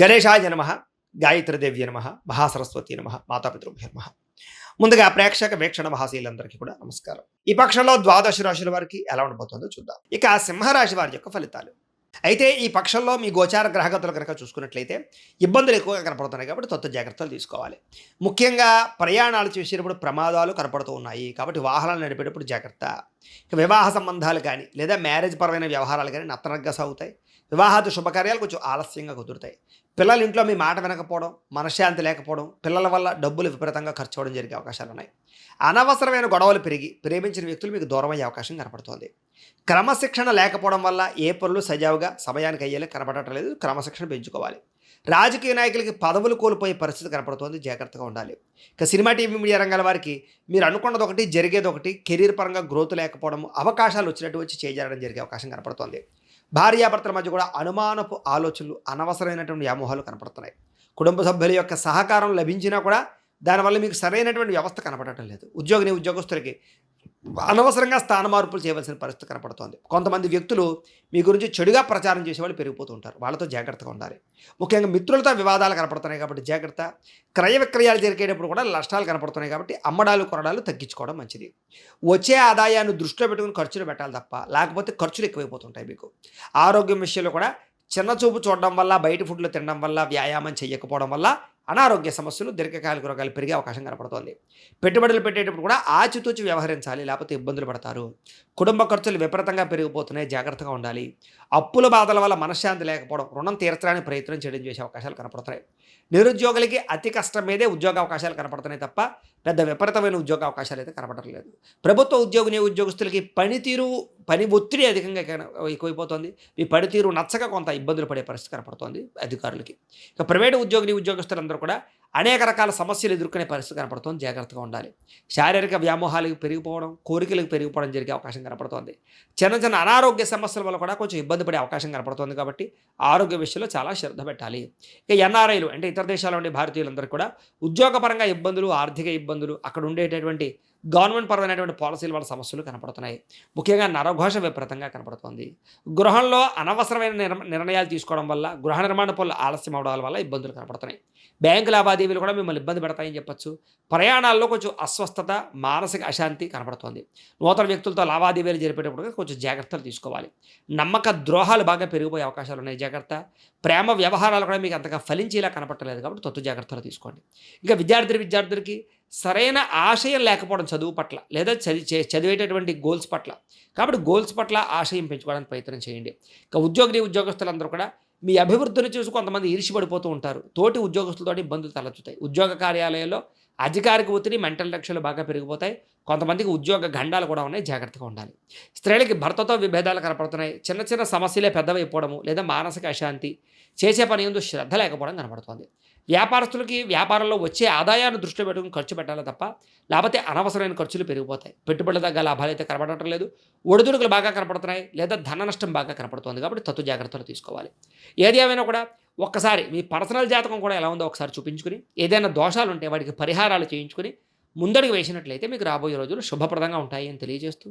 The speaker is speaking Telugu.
గణేశాయ నమ గాయత్రిదేవి నమ మహాసరస్వతి నమ మాతాపితృభ్య నమ. ముందుగా ప్రేక్షక వీక్షణ మహాశీలందరికీ కూడా నమస్కారం. ఈ పక్షంలో ద్వాదశ రాశుల వారికి ఎలా ఉండబోతుందో చూద్దాం. ఇక సింహరాశి వారి యొక్క ఫలితాలు. అయితే ఈ పక్షంలో మీ గోచార గ్రహగతులు కనుక చూసుకున్నట్లయితే ఇబ్బందులు ఎక్కువగా కనపడుతున్నాయి కాబట్టి తొత్త జాగ్రత్తలు తీసుకోవాలి. ముఖ్యంగా ప్రయాణాలు చేసేటప్పుడు ప్రమాదాలు కనపడుతూ ఉన్నాయి కాబట్టి వాహనాలు నడిపేటప్పుడు జాగ్రత్త. వివాహ సంబంధాలు కానీ లేదా మ్యారేజ్ పరమైన వ్యవహారాలు కానీ నత్తనగ్గా సాగుతాయి. వివాహాది శుభకార్యాలు కొంచెం ఆలస్యంగా కుదురుతాయి. పిల్లల ఇంట్లో మీ మాట వినకపోవడం మనశ్శాంతి లేకపోవడం పిల్లల వల్ల డబ్బులు విపరీతంగా ఖర్చు అవ్వడం జరిగే అవకాశాలు ఉన్నాయి. అనవసరమైన గొడవలు పెరిగి ప్రేమించిన వ్యక్తులు మీకు దూరం అయ్యే అవకాశం కనపడుతోంది. క్రమశిక్షణ లేకపోవడం వల్ల ఏ పనులు సజావుగా సమయానికి అయ్యేలా కనపడటం లేదు క్రమశిక్షణ పెంచుకోవాలి. రాజకీయ నాయకులకి పదవులు కోల్పోయే పరిస్థితి కనపడుతోంది. జాగ్రత్తగా ఉండాలి. ఇక సినిమా టీవీ మీడియా రంగాల వారికి మీరు అనుకున్నది ఒకటి జరిగేది ఒకటి కెరీర్ పరంగా గ్రోత్ లేకపోవడం అవకాశాలు వచ్చినట్టు వచ్చి చేజారడం జరిగే అవకాశం కనపడుతోంది. భార్యాభర్తల మధ్య కూడా అనుమానపు ఆలోచనలు అనవసరమైనటువంటి వ్యామోహాలు కనపడుతున్నాయి. కుటుంబ సభ్యుల యొక్క సహకారం లభించినా కూడా దానివల్ల మీకు సరైనటువంటి వ్యవస్థ కనపడటం లేదు. ఉద్యోగిని ఉద్యోగస్తులకి అనవసరంగా స్థాన మార్పులు చేయవలసిన పరిస్థితి కనపడుతోంది. కొంతమంది వ్యక్తులు మీ గురించి చెడుగా ప్రచారం చేసే వాళ్ళు పెరిగిపోతూ ఉంటారు. వాళ్ళతో జాగ్రత్తగా ఉండాలి. ముఖ్యంగా మిత్రులతో వివాదాలు కనపడుతున్నాయి కాబట్టి జాగ్రత్త. క్రయ విక్రయాలు జరిగేటప్పుడు కూడా నష్టాలు కనపడుతున్నాయి కాబట్టి అమ్మడాలు కొనడాలు తగ్గించుకోవడం మంచిది. వచ్చే ఆదాయాన్ని దృష్టిలో పెట్టుకుని ఖర్చులు పెట్టాలి తప్ప లేకపోతే ఖర్చులు ఎక్కువైపోతుంటాయి మీకు. ఆరోగ్యం విషయంలో కూడా చిన్న చూపు చూడడం వల్ల బయట ఫుడ్లు తినడం వల్ల వ్యాయామం చేయకపోవడం వల్ల అనారోగ్య సమస్యలు దీర్ఘకాలిక రోగాలు పెరిగే అవకాశం కనపడుతోంది. పెట్టుబడులు పెట్టేటప్పుడు కూడా ఆచితూచి వ్యవహరించాలి లేకపోతే ఇబ్బందులు పడతారు. కుటుంబ ఖర్చులు విపరీతంగా పెరిగిపోతున్నాయి జాగ్రత్తగా ఉండాలి. అప్పుల బాధల వల్ల మనశ్శాంతి లేకపోవడం రుణం తీర్చడానికి ప్రయత్నం చేయడం చేసే అవకాశాలు కనపడుతున్నాయి. నిరుద్యోగులకి అతి కష్టం మీదే ఉద్యోగ అవకాశాలు కనపడుతున్నాయి తప్ప పెద్ద విపరీతమైన ఉద్యోగ అవకాశాలు అయితే కనపడటం లేదు. ప్రభుత్వ ఉద్యోగిని ఉద్యోగస్తులకి పనితీరు పని ఒత్తిడి అధికంగా ఎక్కువైపోతుంది. ఈ పనితీరు నచ్చక కొంత ఇబ్బందులు పడే పరిస్థితి కనపడుతోంది అధికారులకి. ఇక ప్రైవేటు ఉద్యోగిని ఉద్యోగస్తులందరూ కూడా. అనేక రకాల సమస్యలు ఎదుర్కొనే పరిస్థితి కనపడుతుంది. జాగ్రత్తగా ఉండాలి. శారీరక వ్యామోహాలకు పెరిగిపోవడం కోరికలకు పెరిగిపోవడం జరిగే అవకాశం కనపడుతోంది. చిన్న చిన్న అనారోగ్య సమస్యల వల్ల కూడా కొంచెం ఇబ్బంది పడే అవకాశం కనపడుతోంది కాబట్టి ఆరోగ్య విషయంలో చాలా శ్రద్ధ పెట్టాలి. ఇక ఎన్ఆర్ఐలు అంటే ఇతర దేశాల ఉండే భారతీయులందరూ కూడా ఉద్యోగపరంగా ఇబ్బందులు ఆర్థిక ఇబ్బందులు అక్కడ ఉండేటటువంటి గవర్నమెంట్ పరమైనటువంటి పాలసీల వల్ల సమస్యలు కనపడుతున్నాయి. ముఖ్యంగా నరఘోష విపరీతంగా కనపడుతోంది. గృహంలో అనవసరమైన నిర్ణయాలు తీసుకోవడం వల్ల గృహ నిర్మాణ పనులు ఆలస్యం అవడం వల్ల ఇబ్బందులు కనపడుతున్నాయి. బ్యాంకు లావాదేవీలు కూడా మిమ్మల్ని ఇబ్బంది పెడతాయని చెప్పొచ్చు. ప్రయాణాల్లో కొంచెం అస్వస్థత మానసిక అశాంతి కనపడుతోంది. నూతన వ్యక్తులతో లావాదేవీలు జరిపేటప్పుడు కొంచెం జాగ్రత్తలు తీసుకోవాలి. నమ్మక ద్రోహాలు బాగా పెరిగిపోయే అవకాశాలు ఉన్నాయి. జాగ్రత్త. ప్రేమ వ్యవహారాలు కూడా మీకు అంతగా ఫలించేలా కనపడలేదు కాబట్టి తొత్తు జాగ్రత్తలు తీసుకోండి. ఇంకా విద్యార్థి విద్యార్థులకి సరైన ఆశయం లేకపోవడం చదువు పట్ల లేదా చది చదివేటటువంటి గోల్స్ పట్ల. కాబట్టి గోల్స్ పట్ల ఆశయం పెంచుకోవడానికి ప్రయత్నం చేయండి. ఇక ఉద్యోగిని ఉద్యోగస్తులందరూ కూడా మీ అభివృద్ధిని చూసి కొంతమంది ఈర్షిపడిపోతూ ఉంటారు. తోటి ఉద్యోగస్తులతో ఇబ్బందులు తలెత్తుతాయి. ఉద్యోగ కార్యాలయంలో అధికారిక ఒత్తిడి మెంటల్ లక్ష్యాలు బాగా పెరిగిపోతాయి. కొంతమందికి ఉద్యోగ గండాలు కూడా ఉన్నాయి జాగ్రత్తగా ఉండాలి. స్త్రీలకి భర్తతో విభేదాలు కనపడుతున్నాయి. చిన్న చిన్న సమస్యలే పెద్దవైపోవడము లేదా మానసిక అశాంతి చేసే పని ఎందు శ్రద్ధ లేకపోవడం కనపడుతోంది వ్యాపారస్తులకి వ్యాపారంలో వచ్చే ఆదాయాన్ని దృష్టిలో పెట్టుకుని ఖర్చు పెట్టాలి తప్ప లేకపోతే అనవసరమైన ఖర్చులు పెరిగిపోతాయి. పెట్టుబడుల దగ్గర లాభాలు అయితే కనపడటం లేదు. ఒడిదుడుకులు బాగా కనపడుతున్నాయి లేదా ధన నష్టం బాగా కనపడుతుంది కాబట్టి తత్తు జాగ్రత్తలు తీసుకోవాలి. ఏది ఏమైనా కూడా ఒక్కసారి మీ పర్సనల్ జాతకం కూడా ఎలా ఉందో ఒకసారి చూపించుకుని ఏదైనా దోషాలు ఉంటే వాటికి పరిహారాలు చేయించుకుని ముందడుగు వేసినట్లయితే మీకు రాబోయే రోజులు శుభప్రదంగా ఉంటాయి అని తెలియజేస్తూ